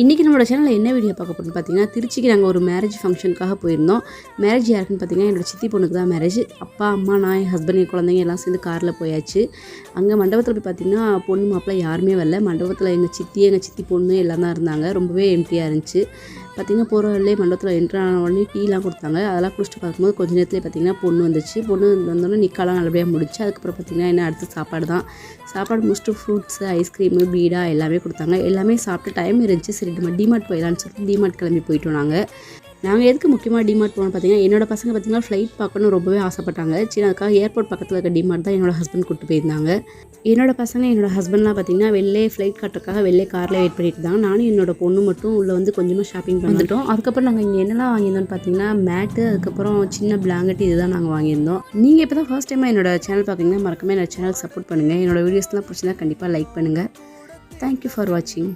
இன்றைக்கி நம்மளோட சேனலில் என்ன வீடியோ பார்க்க போகிறோம்னு பார்த்தீங்கன்னா திருச்சிக்கு நாங்கள் ஒரு மேரேஜ் ஃபங்க்ஷனுக்காக போயிருந்தோம். மேரேஜ் யாருக்குன்னு பார்த்தீங்கன்னா என்னோட சித்தி பொண்ணுக்கு தான் மேரேஜ் அப்பா அம்மா நான் என் ஹஸ்பண்ட் என் குழந்தைங்க எல்லாம் சேர்ந்து காரில் போயாச்சு. அங்கே மண்டபத்தில் போய் பார்த்தீங்கன்னா பொண்ணு மாப்பிள்ளை யாருமே வரல. மண்டபத்தில் எங்கள் சித்தி எங்கள் சித்தி பொண்ணு எல்லாம் தான் இருந்தாங்க. ரொம்பவே எம்டியாக இருந்துச்சு. பார்த்திங்கன்னா போகிற வழியிலே மண்டபத்தில் என்ட்ரு ஆன உடனே டீலாம் கொடுத்தாங்க. அதெல்லாம் குடிச்சிட்டு பார்க்கும்போது கொஞ்ச நேரத்தில் பார்த்திங்கன்னா பொண்ணு வந்துச்சு. பொண்ணு வந்தோடனே நிக்காலாம் நல்லபடியாக முடிச்சு அதுக்கப்புறம் பார்த்தீங்கன்னா என்ன அடுத்த சாப்பாடு தான். சாப்பாடு முடிச்சுட்டு ஃப்ரூட்ஸு ஐஸ்கிரீமு பீடா எல்லாமே கொடுத்தாங்க. எல்லாமே சாப்பிட்டு டைம் இருந்துச்சு. சரி நம்ம டிமார்ட் போயிடலான்னு சொல்லிட்டு டிமார்ட் கிளம்பி போயிட்டோம் நாங்கள் நாங்கள் எதுக்கு முக்கியமாக டிமார்ட் போனோம் பார்த்தீங்கன்னா என்னோட பசங்க பார்த்தீங்கன்னா ஃப்ளைட் பார்க்கணும் ரொம்பவே ஆசைப்பட்டாங்க. சரி அதுக்காக ஏர்போர்ட் பக்கத்தில் இருக்க டிமார்ட் தான் என்னோட ஹஸ்பண்ட் கூட்டு போயிருந்தாங்க. என்னோட பசங்க என்னோட ஹஸ்பண்ட்லாம் பார்த்தீங்கன்னா வெளிலே ஃப்ளைட் காட்டுறக்காக வெளிலே காரில் வெயிட் பண்ணிட்டு இருந்தாங்க. நானும் என்னோட பொண்ணு மட்டும் உள்ளே வந்து கொஞ்சமாக ஷாப்பிங் பண்ணிட்டோம் அதுக்கப்புறம் நாங்கள் இங்கே என்னெல்லாம் வாங்கியிருந்தோம்னு பார்த்தீங்கன்னா மேட்டு அதுக்கப்புறம் சின்ன பிளாங்கெட் இதுதான் நாங்கள் வாங்கியிருந்தோம். நீங்கள் இப்போ தான் ஃபர்ஸ்ட் டைமாக என்னோட சேனல் பார்க்குறீங்கன்னா மறக்காம என்னோட சேனல் சப்போர்ட் பண்ணுங்கள் என்னோட வீடியோஸ்லாம் பிடிச்சிருந்தா கண்டிப்பாக லைக் பண்ணுங்கள் தேங்க்யூ ஃபார் வாட்சிங்